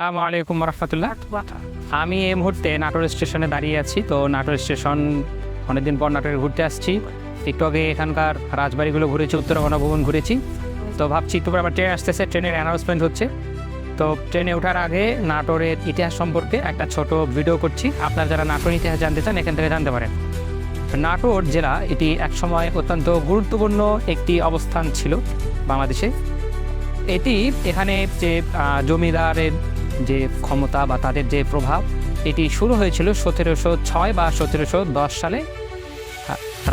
আসসালামু আলাইকুম রহমতুল্লাহ আমি এই মুহূর্তে নাটোর স্টেশনে দাঁড়িয়ে আছি। তো নাটোর স্টেশন, অনেকদিন পর নাটোরে ঘুরতে আসছি। একটু আগে এখানকার রাজবাড়িগুলো ঘুরেছি, উত্তরা গণভবন ঘুরেছি। তো ভাবছি পরে আবার ট্রেন আসতেছে, ট্রেনের অ্যানাউন্সমেন্ট হচ্ছে। তো ট্রেনে ওঠার আগে নাটোরের ইতিহাস সম্পর্কে একটা ছোট ভিডিও করছি। আপনারা যারা নাটোর ইতিহাস জানতে চান, এখান থেকে জানতে পারেন। নাটোর জেলা, এটি একসময় অত্যন্ত গুরুত্বপূর্ণ একটি অবস্থান ছিল বাংলাদেশে। এটি এখানে যে জমিদারের যে ক্ষমতা বা তাদের যে প্রভাব, এটি শুরু হয়েছিল সতেরোশো ছয় বা সতেরোশো দশ সালে।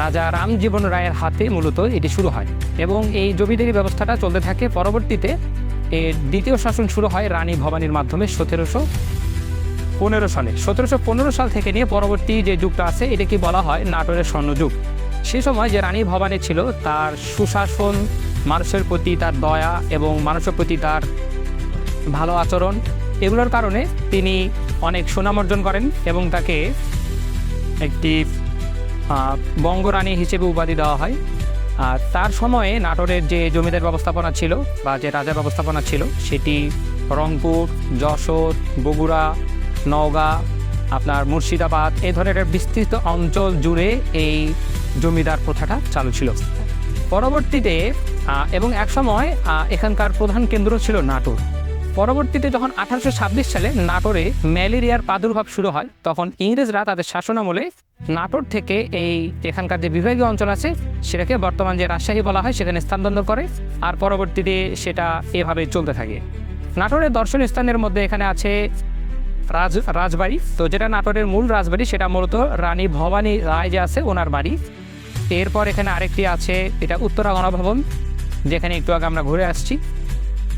রাজা রামজীবন রায়ের হাতে মূলত এটি শুরু হয় এবং এই জমিদারি ব্যবস্থাটা চলতে থাকে। পরবর্তীতে এর দ্বিতীয় শাসন শুরু হয় রানী ভবানীর মাধ্যমে সতেরোশো পনেরো সালে। সতেরোশো পনেরো সাল থেকে নিয়ে পরবর্তী যে যুগটা আছে, এটাকে বলা হয় নাটোরের স্বর্ণযুগ। সে সময় যে রানী ভবানী ছিল, তার সুশাসন, মানুষের প্রতি তার দয়া এবং মানুষের প্রতি তার ভালো আচরণ এগুলোর কারণে তিনি অনেক সুনাম অর্জন করেন এবং তাকে একটি বঙ্গরানী হিসেবে উপাধি দেওয়া হয়। আর তার সময়ে নাটোরের যে জমিদার ব্যবস্থাপনা ছিল বা যে রাজা ব্যবস্থাপনা ছিল, সেটি রংপুর, যশোর, বগুড়া, নওগাঁ, আপনার মুর্শিদাবাদ এই ধরনের বিস্তৃত অঞ্চল জুড়ে এই জমিদার প্রথাটা চালু ছিল। পরবর্তীতে এবং একসময় এখানকার প্রধান কেন্দ্র ছিল নাটোর। পরবর্তীতে যখন আঠারোশো ছাব্বিশ সালে নাটোরে ম্যালেরিয়ার প্রাদুর্ভাব শুরু হয়, তখন ইংরেজরা তাদের শাসনামলে নাটোর থেকে এই এখানকার যে বিভাগীয় অঞ্চল আছে, সেটাকে বর্তমান যে রাজশাহী বলা হয়, সেখানে স্থানান্তর করে আর পরবর্তীতে সেটা এভাবে চলতে থাকে। নাটোরের দর্শনীয় স্থানের মধ্যে এখানে আছে রাজ, রাজবাড়ি। তো যেটা নাটোরের মূল রাজবাড়ি, সেটা মূলত রানী ভবানী রায় যে আছে, ওনার বাড়ি। এরপর এখানে আরেকটি আছে, এটা উত্তরা গণভবন, যেখানে একটু আগে আমরা ঘুরে আসছি।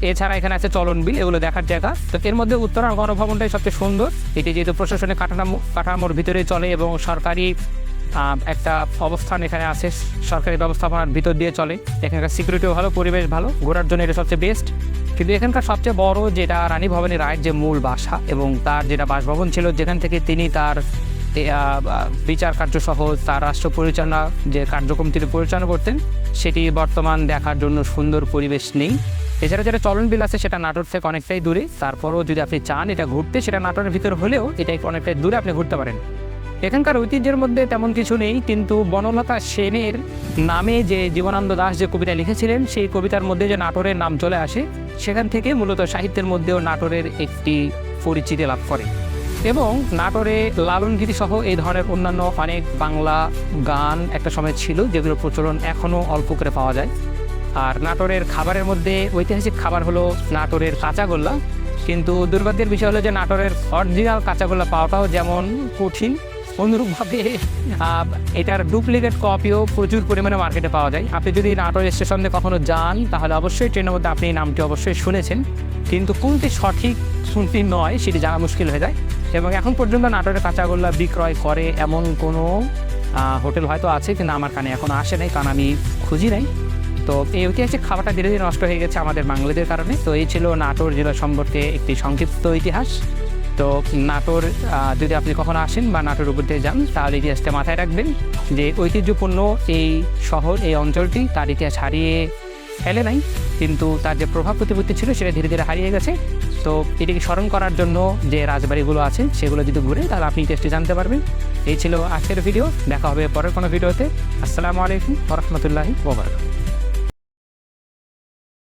এছাড়া এখানে আছে চলন বিল, এগুলো দেখার জায়গা। তো এর মধ্যে উত্তরা গণভবনটাই সবচেয়ে সুন্দর। এটি যেহেতু প্রশাসনিক কাঠামো কাঠামোর ভিতরে চলে এবং সরকারি একটা অবস্থান এখানে আছে, সরকারি ব্যবস্থাপনার ভিতর দিয়ে চলে। এখানকার সিকিউরিটিও ভালো, পরিবেশ ভালো, ঘোরার জন্য এটা সবচেয়ে বেস্ট কিন্তু এখানকার সবচেয়ে বড় যেটা রানী ভবনী রায়ের যে মূল বাসা এবং তার যেটা বাসভবন ছিল, যেখান থেকে তিনি তার বিচার কার্য সহ তার রাষ্ট্র পরিচালনা, যে কার্যক্রম তিনি পরিচালনা করতেন, সেটি বর্তমান দেখার জন্য সুন্দর পরিবেশ নেই। এছাড়া যেটা চলন বিল আছে, সেটা নাটোর থেকে অনেকটাই দূরে। তারপরও যদি আপনি চান এটা ঘুরতে, সেটা নাটোরের ভিতর হলেও এটা অনেকটাই দূরে আপনি ঘুরতে পারেন। এখানকার ঐতিহ্যের মধ্যে তেমন কিছু নেই, কিন্তু বনলতা সেনের নামে যে জীবনানন্দ দাস যে কবিতা লিখেছিলেন, সেই কবিতার মধ্যে যে নাটোরের নাম চলে আসে, সেখান থেকে মূলত সাহিত্যের মধ্যেও নাটোরের একটি পরিচিতি লাভ করে। এবং নাটোরে লালনগিরি সহ এই ধরনের অন্যান্য অনেক বাংলা গান একটা সময় ছিল যেগুলোর প্রচলন এখনও অল্প করে পাওয়া যায়। আর নাটোরের খাবারের মধ্যে ঐতিহাসিক খাবার হলো নাটোরের কাঁচাগোল্লা। কিন্তু দুর্ভাগ্যের বিষয় হলো যে নাটোরের অরিজিনাল কাঁচাগোল্লা পাওয়াটাও যেমন কঠিন, অনুরূপভাবে এটার ডুপ্লিকেট কপিও প্রচুর পরিমাণে মার্কেটে পাওয়া যায়। আপনি যদি নাটোর স্টেশন কখনো যান, তাহলে অবশ্যই ট্রেনের মধ্যে আপনি নামটি অবশ্যই শুনেছেন। কিন্তু কোনটি সঠিক কোনটি নয়, সেটি জানা মুশকিল হয়ে যায়। এবং এখন পর্যন্ত নাটোরের কাঁচাগোল্লা বিক্রয় করে এমন কোনো হোটেল হয়তো আছে কিন্তু আমার কানে এখনও আসে নাই, কারণ আমি খুঁজি নাই। তো এই ঐতিহাসিক খাবারটা ধীরে ধীরে নষ্ট হয়ে গেছে আমাদের বাঙালিদের কারণে। তো এই ছিল নাটোর জেলা সম্পর্কে একটি সংক্ষিপ্ত ইতিহাস। তো নাটোর যদি আপনি কখনো আসেন বা নাটোর উপর দিয়ে যান, তাহলে ইতিহাসটা মাথায় রাখবেন যে ঐতিহ্যপূর্ণ এই শহর, এই অঞ্চলটি, তার ইতিহাস হারিয়ে ফেলে নাই, কিন্তু তার যে প্রভাব প্রতিপত্তি ছিল সেটা ধীরে ধীরে হারিয়ে গেছে। তো এটিকে স্মরণ করার জন্য যে রাজবাড়িগুলো আছে, সেগুলো যদি ঘুরে, তাহলে আপনি টেস্টে জানতে পারবেন। এই ছিল আজকের ভিডিও দেখা হবে পরের কোনো ভিডিওতে আসসালামু আলাইকুম রহমতুল্লাহি ওবরাকাতুহু